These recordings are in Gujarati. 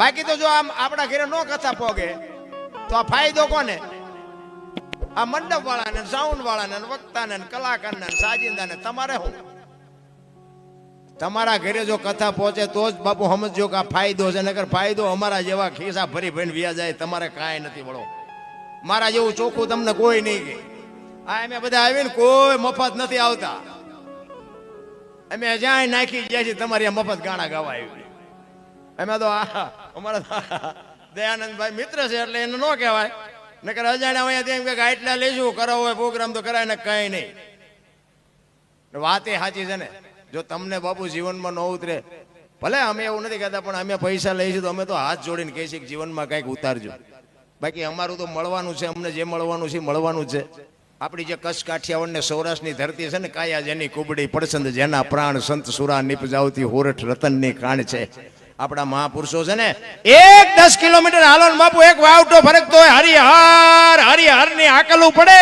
બાકી તો જો આમ આપણા ઘરે નો કથા પોગે, તો આ ફાયદો કોને? આ મંડપ વાળાને સાઉન્ડ વાળાને વક્તાને કલાકારને સાજિંદાને, તમારે શું? તમારા ઘરે જો કથા પહોંચે તો જ બાપુ સમજો કે આ ફાયદો છે નગર ફાયદો અમારા જેવા ખિસ્સા ભરી ભરીને વ્યા જાય, તમારે કાંઈ નથી વળો. મારા જેવું ચોખ્ખું તમને કોઈ નહીં કે આ અમે બધા આવીને કોઈ મફત નથી આવતા. અમે જ્યાં નાખી ગયા છીએ, તમારી મફત ગાણા ગાવા આવી અમે તો આ અમારા દયાનંદભાઈ મિત્ર છે એટલે એને ન કહેવાય. નકર અજાણ્યા અહીંયા તેમ કે આટલા લઈશું કરો હોય પ્રોગ્રામ તો કરાય ને કઈ નહીં. વાત એ સાચી છે ને, જો તમને બાપુ જીવનમાં ન ઉતરે, ભલે અમે એવું નથી કહેતા, પણ અમે પૈસા લઈશું તો અમે તો હાથ જોડીને કહીએ છીએ જીવનમાં કંઈક ઉતારજો. બાકી અમારું તો મળવાનું છે, અમને જે મળવાનું છે મળવાનું છે. આપણી જે કચ્છ કાઠિયાવાડ ને સૌરાષ્ટ્રની ધરતી છે ને, કાયા જેની કુબડી પડસંદ જેના પ્રાણ, સંત સુરા, નિપજાવતી હોરઠ રતનની કાણ છે. આપણા મહાપુરુષો છે ને, એક દસ કિલોમીટર હાલો બાપુ, એક વાવટો ફરકતો હોય, હરિહર હરિહરની આકલવું પડે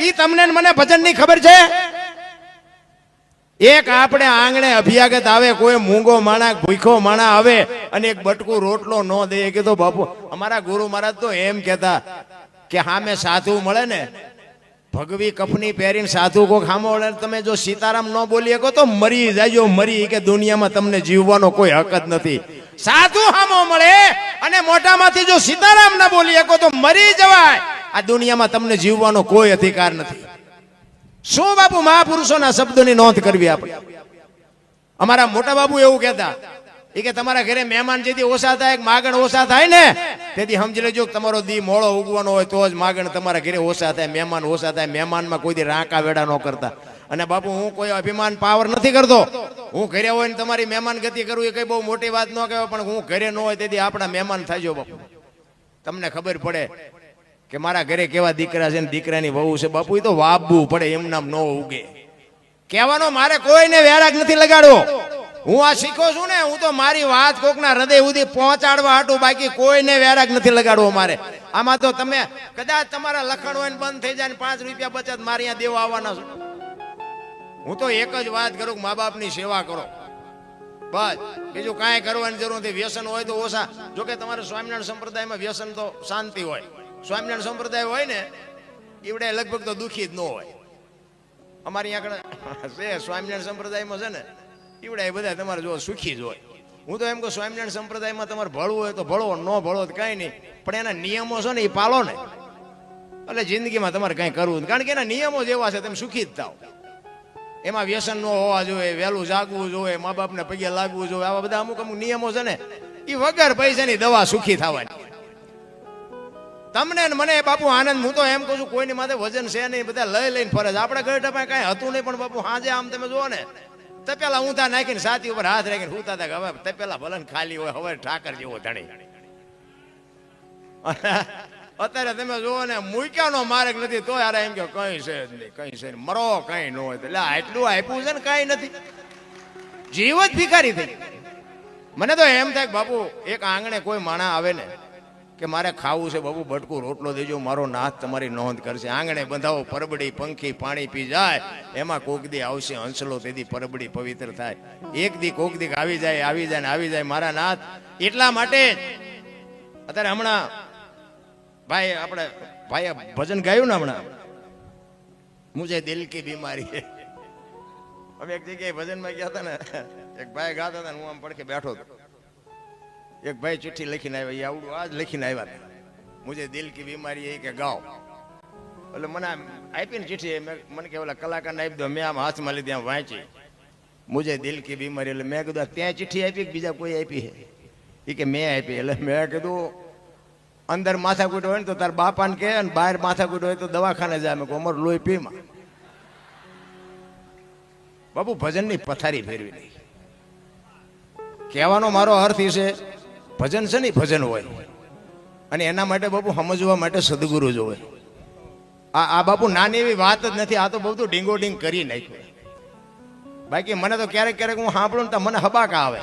ઈ તમને મને ભજનની ખબર છે? એક આપણે આંગણે અભિયાગત આવે, કોઈ મૂંગો માણા, ભૂખો માણા આવે અને એક બટકું રોટલો ન દે. કીધું, બાપુ, અમારા ગુરુ મહારાજ તો એમ કહેતા કે સામે સાધુ મળે ને ભગવી કપની પહેરીને સાધુ કોક મળે તમે જો સીતારામ ન બોલી શકો તો મરી જાજો, મરી કે દુનિયામાં તમને જીવવાનો કોઈ હક જ નથી. સાધુ હામો મળે અને મોટામાંથી જો સીતારામ ના બોલી શકો તો મરી જવાય. આ દુનિયામાં તમને જીવવાનો કોઈ અધિકાર નથી. શું બાપુ મહાપુરુષોના શબ્દોની નોંધ કરવી આપણે? અમારા મોટા બાબુ એવું કહેતા એ કે તમારા ઘરે મહેમાન જેથી ઓછા થાય માગણ ઓછા થાય ને? તેથી સમજી લેજો તમારો દી મોળો ઉગવાનો હોય તો જ માગણ તમારા ઘરે ઓછા થાય, મહેમાન ઓછા થાય, મહેમાનમાં કોઈ દી રાંકા વેડા ન કરતા. અને બાપુ, હું કોઈ અભિમાન, પાવર નથી કરતો. હું ઘરે હોય ને તમારી મહેમાન ગતિ કરું, એ કઈ બહુ મોટી વાત ન કહેવાય, પણ હું ઘરે ન હોય તેથી આપણા મહેમાન થાય બાપુ. તમને ખબર પડે કે મારા ઘરે કેવા દીકરા છે ને દીકરાની વહુ છે. બાપુ એ તો વાબવું પડે એમ નામ ન ઉગે. કહેવાનો મારે કોઈને વેરાગ નથી લગાડવો. હું આ શીખો છું ને, હું તો મારી વાત કોકના હૃદય સુધી પહોંચાડવા હાટું બાકી કોઈને વેરાગ નથી લગાડવો મારે. આમાં તો તમે કદાચ તમારા લખણ હોય બંધ થઈ જાય પાંચ રૂપિયા બચત મારે અહીંયા દેવા આવવાના છું. હું તો એક જ વાત કરું કે મા બાપની સેવા કરો. બસ. બીજું કાંઈ કરવાની જરૂર નથી. વ્યસન હોય તો ઓછા. જોકે તમારે સ્વામિનારાયણ સંપ્રદાયમાં વ્યસન તો શાંતિ હોય. સ્વામિનારાયણ સંપ્રદાય હોય ને એવડે લગભગ તો દુઃખી જ ન હોય. અમારી આગળ છે, સ્વામિનારાયણ સંપ્રદાયમાં છે ને એવડે બધા તમારે જો સુખી જ હોય. હું તો એમ કહું, સ્વામિનારાયણ સંપ્રદાયમાં તમારે ભળવું હોય તો ભળો, ન ભળો તો કાંઈ નહીં. પણ એના નિયમો છે ને એ પાલો ને. એટલે જિંદગીમાં તમારે કાંઈ કરવું. કારણ કે એના નિયમો જેવા છે, તમે સુખી જ થાવ. એમાં વ્યસન ન હોવા જોઈએ, વહેલું જાગવું જોઈએ, મા બાપને પગે લાગવું જોઈએ, આવા બધા અમુક અમુક નિયમો છે ને. એ વગર પૈસાની દવા સુખી થવાની. તમને મને બાપુ આનંદ, હું તો એમ કહું છું, કોઈની માથે વજન છે નહીં, બધા લઈ લઈને ફરજ આપણે ઘર ટપાય કાંઈ હતું નહીં, પણ બાપુ હાજે આમ તમે જુઓ ને. તપેલા ઊંધા નાખીને સાથી ઉપર હાથ રાખીને હુતા હતા હવે તપેલા ભલે ને ખાલી હોય, હવે ઠાકર જેવો ધણી. અત્યારે તમે જુઓ ને, મૂક્યાનો માર્ગ નથી તો યાર એમ કે કઈ છે નહીં, કઈ છે. મરો કઈ ન હોય. એટલે આટલું આપ્યું છે ને, કઈ નથી. જીવ જ ભિખારી થઈ. મને તો એમ થાય બાપુ, એક આંગણે કોઈ માણા આવે ને કે મારે ખાવું છે બાબુ, ભટકું રોટલો દેજો, મારો નાથ તમારી નોંધ કરશે. આંગણે બંધાવો, પરબડી, પંખી, પાણી પી જાય, એમાં કોક દી આવશે હંસલો, તેથી પરબડી પવિત્ર થાય. એક દી કોક દી આવી જાય આવી જાય આવી જાય, મારા નાથ. એટલા માટે અત્યારે હમણાં ભાઈ આપણે ભાઈ ભજન ગાયું ને હમણાં. મુજે દિલ કી બીમારી અમે એક જગ્યાએ ભજનમાં ગયા હતા ને, એક ભાઈ ગાતા હતા હું આમ પડખે બેઠો હતો. એક ભાઈ ચિઠ્ઠી લખીને આવ્યા એ આવડું આ જ લખીને આવ્યા મુજે દિલ કી બીમારી એ કે ગાઓ એટલે મને આપીને ચિઠ્ઠી મને કે ઓલા કલાકારને આપી દો, મેં આમ હાથમાં લીધી, આમ વાંચી. મુજે દિલ કી બીમારી, એટલે મેં કીધું ત્યાં ચિઠ્ઠી આપી કે બીજા કોઈ આપી હે? એ કે, મેં આપી. એટલે મેં કીધું, અંદર માથા માથાકૂટ હોય ને તો તાર બાપાને કહે અને બહાર માથા માથાકૂટ હોય તો દવાખાને જાય મેં અમર લોહી પીમાં. બાબુ ભજનની પથારી ફેરવી નહીં કહેવાનો મારો અર્થ એ છે ભજન છે ને ભજન હોય. અને એના માટે બાપુ સમજવા માટે સદગુરુ જોવે આ આ બાપુ નાની એવી વાત જ નથી, આ તો બધું ડીંગો ડીંગ કરી નાખ્યું. બાકી મને તો ક્યારેક ક્યારેક હું સાંભળું ને તો મને હબાકા આવે.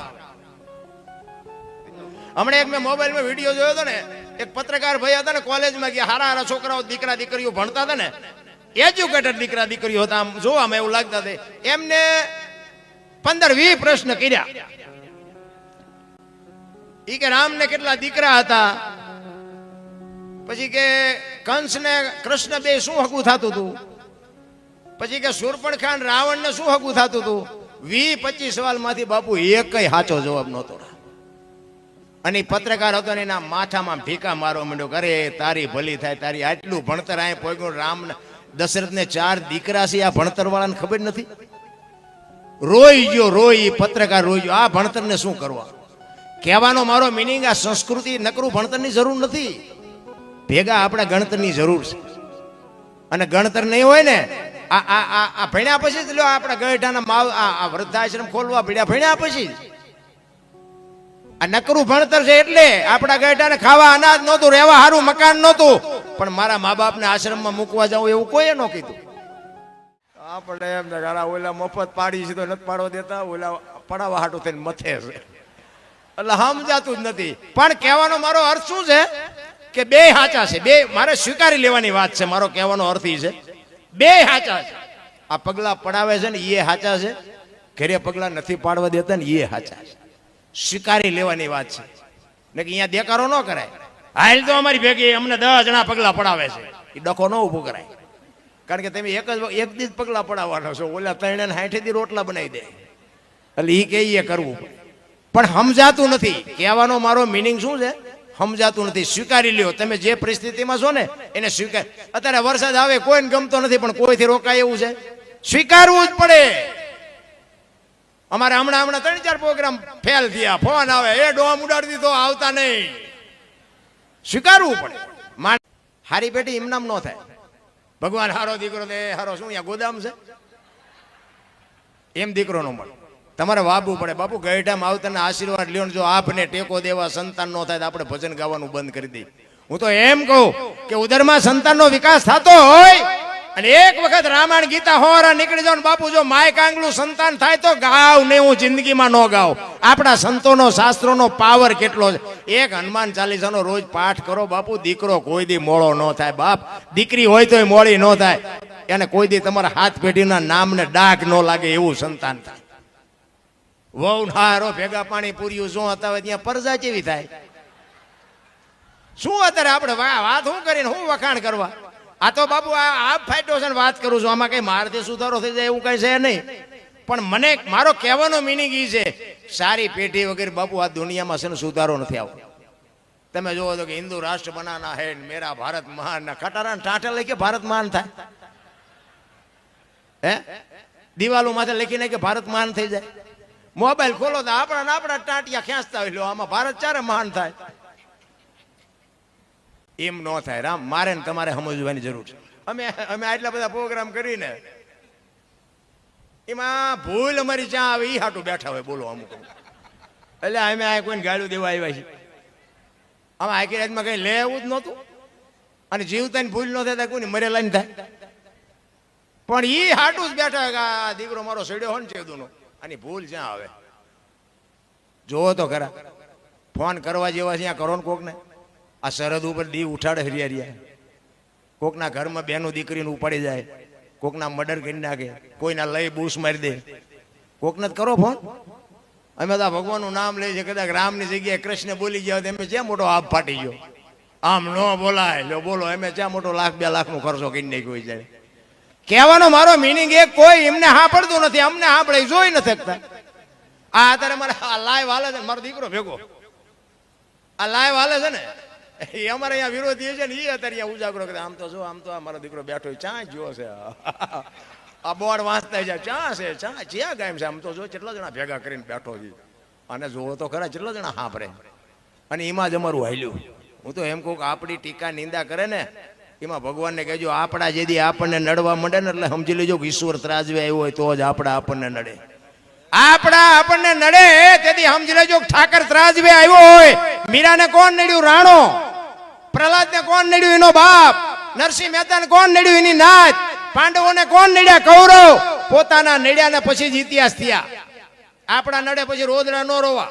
હમણાં એક મેં મોબાઈલમાં વીડિયો જોયો હતો ને, એક પત્રકાર ભાઈ હતા ને કોલેજમાં ગયા, હારા હારા છોકરાઓ દીકરા દીકરીઓ ભણતા હતા ને, એજ્યુકેટેડ દીકરા દીકરીઓ હતા, આમ જોવામાં એવું લાગતા હતા. એમને પંદર વીસ પ્રશ્ન કર્યા. ઈ કે રામને કેટલા દીકરા હતા? પછી કે કંસ ને કૃષ્ણ બે શું હકું થતું હતું પછી કે સુરપણખાન રાવણને શું હકું થતું હતું વી પચીસ સવાલમાંથી બાપુ એક સાચો જવાબ નહોતો અને પત્રકાર હતો ને એના માથામાં ભીકા મારવા માંડ્યો કરે તારી ભલી થાય, તારી આટલું ભણતર આ પોગ્યું રામ દશરથ ને ચાર દીકરા છે, આ ભણતર વાળાને ખબર નથી? રોઈ ગયો, રોઈ પત્રકાર રોઈ ગયો, આ ભણતરને શું કરવા? કહેવાનો મારો મિનિંગ આ સંસ્કૃતિ નકરું ભણતરની જરૂર નથી. ભેગા આપણે ગણતરની જરૂર છે. અને ગણતર નહીં હોય ને, આ આ આ ભણ્યા પછી જ લો આપણા ગઢાના માવ આ વૃદ્ધાશ્રમ ખોલવા ભણ્યા ભણ્યા પછી આ નકરું ભણતર છે એટલે આપણા ગઢાને ખાવા અનાજ નહોતું, રહેવા સારું મકાન નહોતું. પણ મારા મા બાપને આશ્રમમાં મૂકવા જાવ એવું કોઈએ ન કીધું. આપણે એમ ઓલા મફત પાડી છે તો નથી પાડવા દેતા, ઓલા પડાવવા હાટું થઈને મથે છે. એટલે સમજાતું જ નથી. પણ કહેવાનો મારો અર્થ શું છે? કે બે હાચા છે. બે, મારે સ્વીકારી લેવાની વાત છે. મારો કહેવાનો અર્થ એ છે. બે હાચા છે. આ પગલા પડાવે છે ને એ હાચા છે. ઘરે પગલા નથી પાડવા દેતા ને એ હાચા છે. સ્વીકારી લેવાની વાત છે. ને કે અહીંયા દેકારો ન કરાય. હાલ તો અમારી ભેગી અમને દસ જણા પગલા પડાવે છે. એ ડખો ન ઊભો કરાય. કારણ કે તમે એક જ એક દી જ પગલા પડાવવાનો છો. ઓલા ત્રણે હાઠે દી રોટલા બનાવી દે. એટલે એ કે એ કરવું પડે. પણ સમજાતું નથી. કહેવાનો મારો મિનિંગ શું છે? સમજાતું નથી. સ્વીકારી લ્યો. તમે જે પરિસ્થિતિમાં છો ને, એને સ્વીકાર અત્યારે વરસાદ આવે, કોઈને ગમતો નથી, પણ કોઈથી રોકાય એવું છે? સ્વીકારવું જ પડે. અમારે હમણાં હમણાં ત્રણ ચાર પ્રોગ્રામ ફેલ થયા. ફોન આવે. એ ડોમ ઉડાડી દીધો, આવતા નહીં. સ્વીકારવું પડે. હારી પેટી ઇમનામ ન થાય. ભગવાન હારો દીકરો દે, હારો શું અહીંયા ગોદામ છે? એમ દીકરો નો મળે. તમારે વાબવું પડે. બાપુ ગઈઢામાં આવતાના આશીર્વાદ લ્યો જો આપને ટેકો દેવા સંતાન નો થાય તો આપણે ભજન ગાવાનું બંધ કરી દઈએ. હું તો એમ કહું કે ઉદરમાં સંતાનનો વિકાસ થતો હોય અને એક વખત રામાયણ ગીતા હોરા નીકળી જાવ બાપુ, જો માય કાંગલું સંતાન થાય તો ગાવ ને હું જિંદગીમાં ન ગાવ. આપણા સંતોનો, શાસ્ત્રોનો પાવર કેટલો છે? એક હનુમાન ચાલીસાનો રોજ પાઠ કરો બાપુ, દીકરો કોઈ દી મોળો ન થાય. બાપ, દીકરી હોય તોય મોડી ન થાય. એને કોઈ દી તમારા હાથ પેઢીના નામને ડાઘ ન લાગે એવું સંતાન થાય. વહુ હારો ભેગા પાણી પૂર્યું, શું હતા હોય ત્યાં પરજા જેવી થાય? શું અત્યારે આપણે વાત શું કરીને, શું વખાણ કરવા? આ તો બાપુ, આ આપ ફાઈટો છે વાત કરું છું, આમાં કઈ મારથી સુધારો થઈ જાય એવું કઈ છે નહીં. પણ મને મારો કહેવાનો મિનિંગ એ છે, સારી પેઢી વગેરે બાપુ આ દુનિયામાં છે ને સુધારો નથી આવતો. તમે જોવો તો કે હિન્દુ રાષ્ટ્ર બનાના હે મેરા ભારત મહાન ખટારા ટાંટા લઈ કે ભારત મહાન થાય? હે? દિવાલો માથે લખીને કે ભારત મહાન થઈ જાય. મોબાઈલ ખોલો તો આપણા ને આપણા ટાંટિયા ખેંચતા હોય. આમાં ભારત ચારે મહાન થાય? એમ ન થાય. રામ, મારે ને તમારે સમજવાની જરૂર છે. અમે અમે આટલા બધા પ્રોગ્રામ કરીને એમાં ભૂલ અમારી ચા આવે એ હાટું બેઠા હોય બોલો અમુક. એટલે અમે આ કોઈને ગાળું દેવા આવ્યા છીએ. આમાં આખી રાતમાં કઈ લેવું જ નહોતું. અને જીવતાની ભૂલ ન થાય કોઈ મરેલા ને થાય. પણ એ હાટું જ બેઠા હોય આ દીકરો મારો સડ્યો હોય ને ચેદુનો. આની ભૂલ જ્યાં આવે? જોવો તો ખરા. ફોન કરવા જેવા છે કરો ને કોકને. આ સરહદ ઉપર દી ઉઠાડે હરિયા હરિયા. કોકના ઘરમાં બેનો દીકરીને ઉપાડી જાય. કોકના મર્ડર કરી નાખે. કોઈના લઈ બૂસ મારી દે. કોકને જ કરો ફોન. અમે તો ભગવાનનું નામ લઈએ છીએ. કદાચ રામની જગ્યાએ કૃષ્ણ બોલી ગયા એમ જ્યાં મોટો આપ ફાટી ગયો? આમ ન બોલાય. લો બોલો, એમ જ્યાં મોટો લાખ, બે લાખનો ખર્ચો કરી નાખ્યો જાય કહેવાનો મારો મિનિંગ એ કોઈ એમને સાંભળતું નથી, અમને સાંભળે જોઈ નથી શકતા. આ અત્યારે મારે, આ લાઈવ હાલે છે મારો દીકરો ભેગો. આ લાઈવ હાલે છે ને, એ અમારે અહીંયા વિરોધી છે ને એ અત્યારે અહીંયા ઉજાગરો કરે. આમ તો જો, આમ તો મારો દીકરો બેઠો ચા જો છે. આ બોર્ડ વાંચતા જાય ચા છે ચા જ્યાં ગાયમ છે, આમ તો જો કેટલા જણા ભેગા કરીને બેઠો છે. અને જોવો તો ખરા, કેટલા જણા સાંભળે. અને એમાં જ અમારું હાલ્યું. હું તો એમ કહું કે આપણી ટીકા નિંદા કરે ને એમાં ભગવાનને કહેજો, આપણા જેદી આપણને નડવા મળે ને એટલે સમજી લેજો કે ઈશ્વર ત્રાજવે આવ્યો હોય તો જ આપણા આપણને નડે. આપણા આપણને નડે, તેથી સમજી લેજો ઠાકર ત્રાજવે આવ્યો હોય. મીરાને કોણ નડ્યું? રાણો. પ્રહલાદને કોણ નડ્યું? એનો બાપ. નરસિંહ મહેતાને કોણ નડ્યું? એની નાત. પાંડવોને કોણ નડ્યા? કૌરવ. પોતાના નડ્યા ને પછી જ ઇતિહાસ થયા. આપણા નડે પછી રોદડા નો રોવા.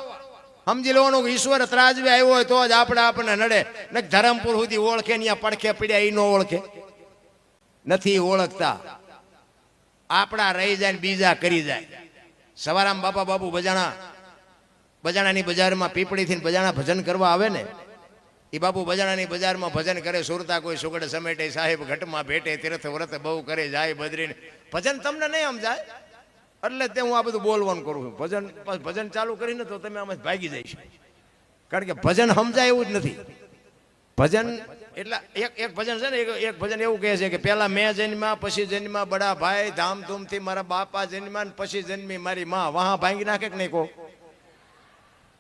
સમજી લેવાનું કે ઈશ્વર ત્રાજવે આવ્યો હોય તો જ આપણે આપણને નડે. ને ધરમપુર સુધી ઓળખે ને પડખે પડ્યા એ ન ઓળખે. નથી ઓળખતા. આપણા રહી જાય ને બીજા કરી જાય. સવારામાં બાપા બાપુ બજાણા, બજાણાની બજારમાં પીપળીથી બજાણા ભજન કરવા આવે ને એ બાપુ બજાણાની બજારમાં ભજન કરે, સુરતા કોઈ સુગડ સમેટે, સાહેબ ઘટમાં ભેટે તીર્થ વ્રત બહુ કરે, જાય બદરીને. ભજન તમને નહીં સમજાય? એટલે તે હું આ બધું બોલવાનું કરું છું. ભજન ભજન ચાલુ કરીને તો તમે આમાં ભાગી જઈશ કારણ કે ભજન સમજાય એવું જ નથી. ભજન એટલે એક એક ભજન છે ને, એક ભજન એવું કહે છે કે પહેલા મેં જન્મ્યા, પછી જન્મ્યા બડા ભાઈ, ધામધૂમથી મારા બાપા જન્મ્યા ને પછી જન્મી મારી માં. વાહ, ભાંગી નાખે કે નહીં કહો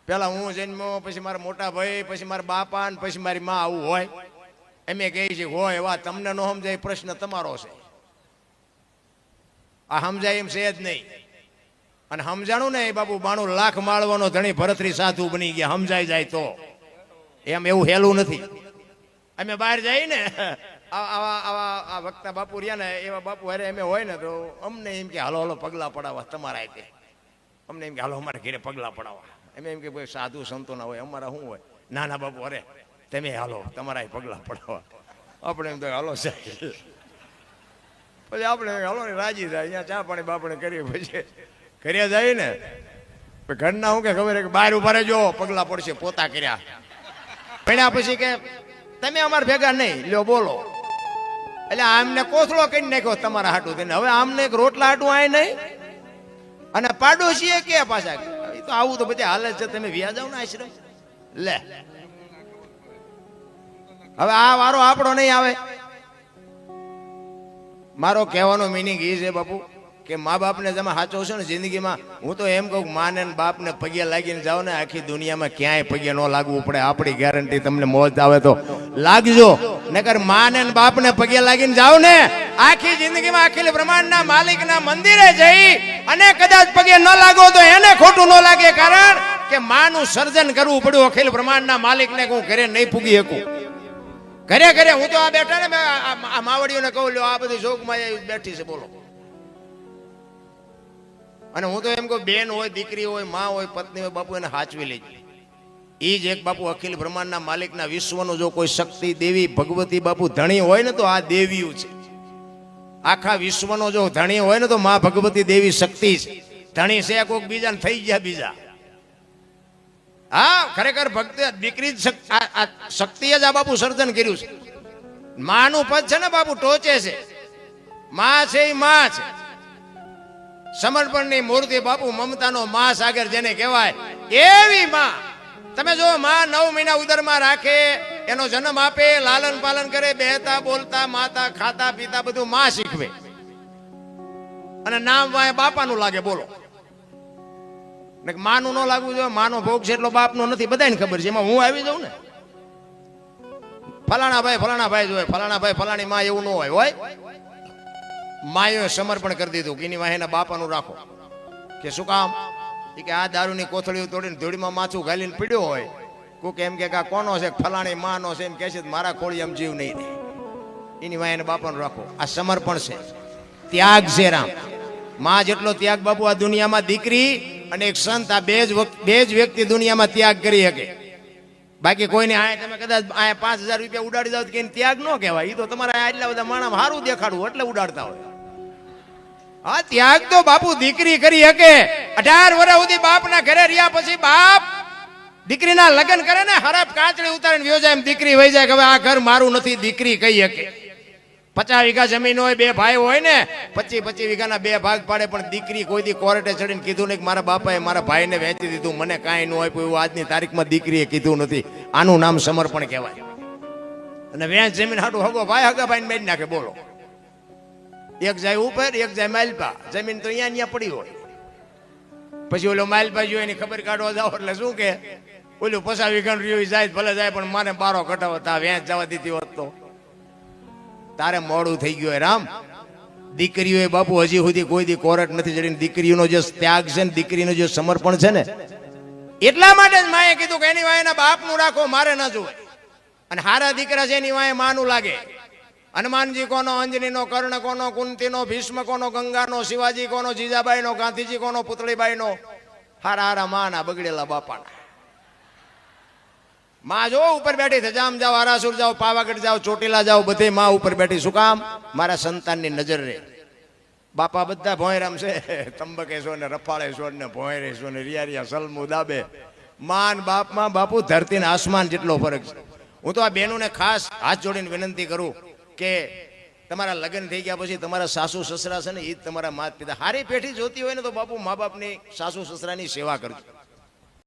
પહેલાં હું જન્મ્યો, પછી મારા મોટા ભાઈ, પછી મારા બાપા ને પછી મારી માં આવું હોય. એમ કહે છે, હોય એવા તમને ન સમજાય પ્રશ્ન તમારો છે. આ સમજાય એમ છે જ નહીં. અને સમજાણું ને એ બાપુ બાણું લાખ માળવાનો ધણી ભરતરી સાધુ બની ગયા સમજાઈ જાય તો. એમ એવું હેલું નથી. અમે બહાર જઈએ ને આવા આવા આ વક્તા બાપુ રહ્યા ને, એવા બાપુ અરે અમે હોય ને તો અમને એમ કે, હાલો હાલો, પગલા પડાવવા તમારા રીતે અમને એમ કે, હાલો, અમારે ઘરે પગલા પડાવવા. અમે એમ કે, ભાઈ, સાધુ સંતો ના હોય, અમારા શું હોય? નાના બાપુ, અરે, તમે હાલો તમારા પગલા પડાવવા. આપણે એમ તો, હાલો, સાહેબ. પછી આપણે હાલો રાજી થાય, અહીંયા ચા પાણી બાપણે કરીએ પછી. ઘરે જાય ને ઘરના શું કે ખબર કે બહાર ઊભા રહેજો, પગલા પડશે, પોતા કર્યા. ભણ્યા પછી કે, તમે અમારે ભેગા નહીં, લ્યો બોલો. એટલે આમને કોથળો કરી નાખ્યો તમારા હાટું થઈને. હવે આમને એક રોટલા હાટું આય નહીં. અને પાડોશીએ કે પાછા, એ તો આવું તો બધી હાલે છે, તમે વ્યા જાવ ને આશ્રમ. લે. હવે આ વારો આપણો નહીં આવે. મારો કહેવાનો મિનિંગ એ છે બાપુ, કે મા બાપને તમે સાચો છો ને જિંદગીમાં, હું તો એમ કહું માને બાપને પગે લાગીને જાઓ ને, આખી દુનિયામાં ક્યાંય પગે ન લાગવું પડે, આપણી ગેરંટી તમને મોજ આવે તો. લાગજો, નકર માને બાપને પગે લાગીને જાઓ ને, આખી જિંદગીમાં અખિલ બ્રહ્માંડના માલિકના મંદિરે જઈ અને કદાચ પગે ન લાગો તો એને ખોટું ન લાગે, કારણ કે માનું સર્જન કરવું પડ્યું, અખિલ બ્રહ્માંડના માલિકને હું ઘરે નહીં પૂગી શકું. ઘરે ઘરે હું તો આ બેઠા ને આ- માવડીઓને કહું, લ્યો, આ બધી શોકમાં બેઠી છે, બોલો. અને હું તો એમ કહું, બેન હોય, દીકરી હોય, માં હોય, પત્ની હોય, બાપુ એને હાચવી લેજો. એ જ એક બાપુ અખિલ બ્રહ્માંડના માલિકના વિશ્વનો જો કોઈ શક્તિ, દેવી, ભગવતી બાપુ ધણી હોય ને, તો આ દેવીઓ છે. આખા વિશ્વનો જો ધણી હોય ને, તો મા ભગવતી દેવી શક્તિ છે. ધણી છે કોઈક બીજાને થઈ ગયા બીજા. હા, ખરેખર ભક્તિ દીકરી જ શક્તિએ જ આ બાપુ સર્જન કર્યું છે. માનું પદ છે ને બાપુ, ટોચે છે. માં છે એ માં છે. સમર્પણની મૂર્તિ બાપુ મમતાનો મા સાગર જેને કહેવાય, એવી માં. તમે જો માં નવ મહિના ઉદરમાં રાખે, એનો જન્મ આપે, લાલન પાલન કરે, બેહતા, બોલતા, માતા, ખાતા, પીતા, બધું માં શીખવે. અને નામ વાય બાપાનું લાગે, બોલો. માનું ન લાગવું જોઈએ, માનો ભોગ છે એટલો બાપનો નથી બધાને ખબર છે. એમાં હું આવી જાઉં ને? ફલાણા ભાઈ ફલાણા ભાઈ જોઈએ ફલાણા ભાઈ, ફલાણી માં એવું ન હોય હોય? માયોએ સમર્પણ કરી દીધું કે એની વાહેના બાપાનું રાખો. કે શું કામ? એ કે આ દારૂની કોથળીઓ તોડીને ધૂળીમાં માથું ઘાલીને પીડ્યો હોય. કોક એમ કે આ કોનો છે? ફલાણી માનો છે, એમ કહે છે, મારા ખોળી એમ જીવ નહીં એની વાહેના બાપાનું રાખો. આ સમર્પણ છે. ત્યાગ છે રામ. માં જેટલો ત્યાગ બાપુ આ દુનિયામાં દીકરી અને એક સંત આ બે જ બે જ વ્યક્તિ દુનિયામાં ત્યાગ કરી શકે. બાકી કોઈને આ તમે કદાચ આ પાંચ હજાર રૂપિયા ઉડાડી દો કે ત્યાગ ન કહેવાય. એ તો તમારે આટલા બધા માણસ સારું દેખાડવું એટલે ઉડાડતા હોય. હા, ત્યાગ તો બાપુ દીકરી કરી શકે. અઢાર વર્ષ સુધી બાપના ઘરે રહ્યા પછી બાપ દીકરીના લગ્ન કરે ને હરફ કાચડી ઉતારીને વ્યો એમ દીકરી વહી જાય કે હવે આ ઘર મારું નથી, દીકરી કહી શકે. પચાસ વીઘા જમીન હોય, બે ભાઈ હોય ને પચીસ પચીસ વીઘાના બે ભાગ પાડે, પણ દીકરી કોઈ દી કોર્ટે ચડીને કીધું નહીં મારા બાપાએ મારા ભાઈને વેચી દીધું, મને કાંઈ ન હોય એવું આજની તારીખમાં દીકરીએ કીધું નથી. આનું નામ સમર્પણ કહેવાય. અને વેચ જમીન હાટું હગો ભાઈ હગા ભાઈને બેન નાખે, બોલો. એક જાય ઉપર, એક જાય માલપા. જમીન તો અહીંયા અહીંયા પડી હોય. પછી ઓલો માલપા જોઈ એની ખબર કાઢવા જાવ, એટલે શું કે? ઓલું પસાવી વીઘાનું રહ્યું જાય, ભલે જાય, પણ મારે બારો કટાવો તા વેચ જવા દીધી હોત તો. તારે મોડું થઈ ગયું રામ. દીકરીઓએ બાપુ હજી સુધી કોઈ દી કોરટ નથી ચડીને દીકરીઓનો જે ત્યાગ છે ને દીકરીનો જે સમર્પણ છે ને, એટલા માટે જ માએ કીધું કે એની વાય બાપનું રાખો, મારે ન જોવે. અને હારા દીકરા છે એની વાય માનું લાગે. હનુમાનજી કોનો અંજનીનો, કર્ણ કોનો, કુંતીનો, ભીષ્મ કોનો, ગંગાનો, શિવાજી કોનો, જીજાબાઈનો, ગાંધીજી કોનો, પુતળીબાઈનો, હારા હારા માના બગડેલા બાપાના. માં જો ઉપર બેઠી છે જાઓ, આરાસુર જાઓ, પાવાગઢ જાઓ, ચોટીલા જાઓ, બધે માં ઉપર બેઠી. શું કામ? મારા સંતાનની નજર રે. બાપા બધા ભોંયરામ છે. તંબકેશો ને રફાળેશ્વર ને ભોંયરેશ્વર ને રિયારિયા રિયા સલમુ, દાબે. માન બાપમાં બાપુ ધરતી આસમાન જેટલો ફરક છે. હું તો આ બહેનોને ખાસ હાથ જોડીને વિનંતી કરું કે તમારા લગ્ન થઈ ગયા પછી તમારા સાસુ સસરા છે ને એ જ તમારા માત પિતા. હારી પેઠી જોતી હોય ને તો બાપુ મા બાપની સાસુ સસરાની સેવા કરજો.